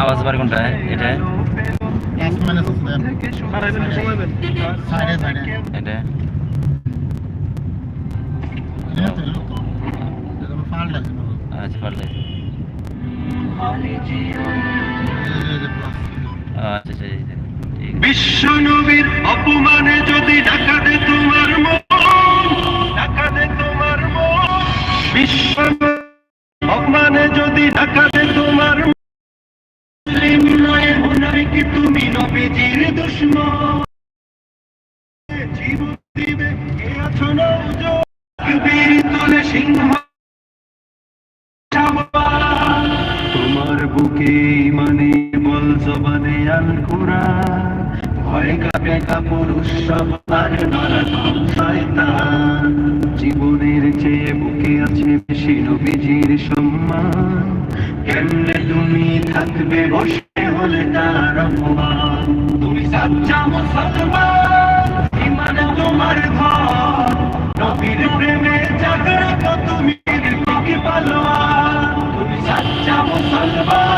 আওয়াজ বার কোনটা, এটা? এটা? আচ্ছা পারলে বিশ্ব নবীর অপমানে যদি ঢাকা দে তোমার মন মন অপমানে যদি ঢাকা দে তোমার মুসলিম নয়, মুনাফিক তুমি নবীজির দুশ্মন? কে সিংহ তোমার বুকে মানে বল জবানে ভয় কাপে কাপুরুষ জীবনের চেয়ে বুকে আছে বেশি নবীজির সম্মান। কেমনে তুমি থাকবে বসে হলে তার অপমান? তুমি সাচ্চা মুসলমান তুমি সাচ্চা মুসলমান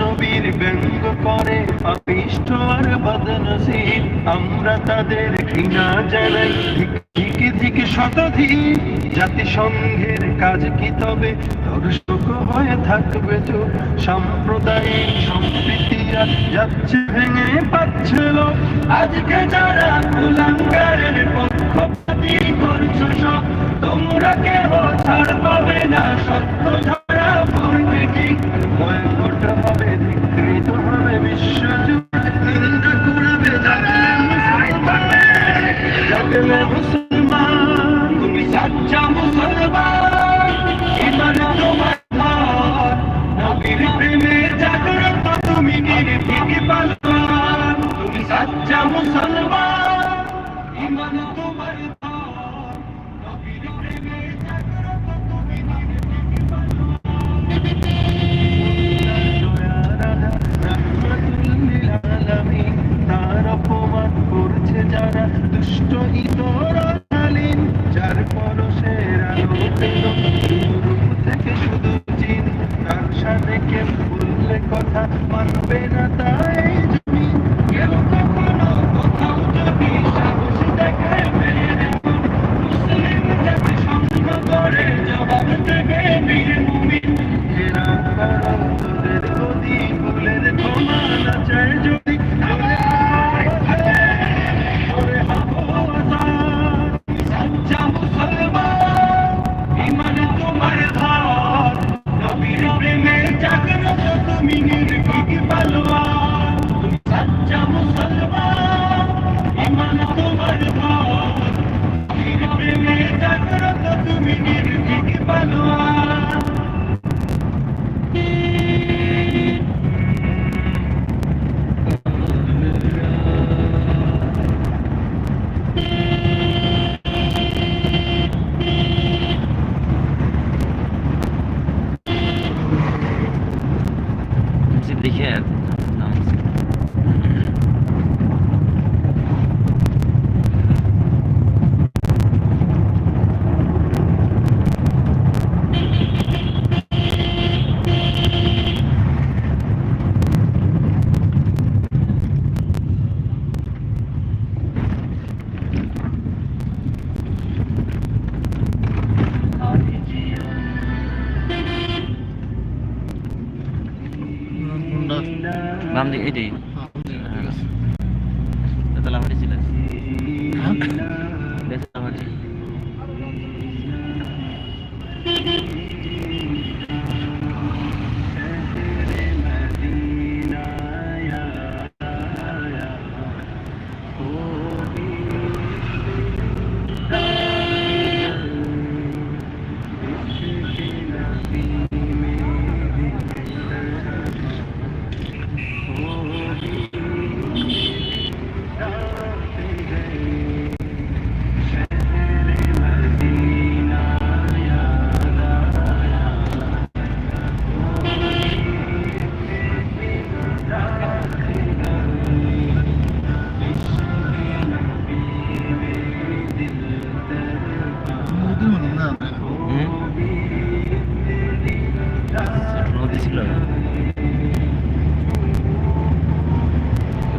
নবীর ব্যঙ্গ করে আর আমরা তাদের ঘৃণা জানাই। ধিকে ধিকে শতধিক জাতিসংঘের কাজ কি তবে? দর্শক হয়ে থাকবে তো সাম্প্রদায়িক সম্প্রীতি যাচ্ছে ভেঙে পাচ্ছে আজকে যারা কুলাঙ্গারের পক্ষপাতি করছ সব, তোমরা কেহ ছাড় পাবে না, সত্য জাগলে মুসলমান i'm the idiot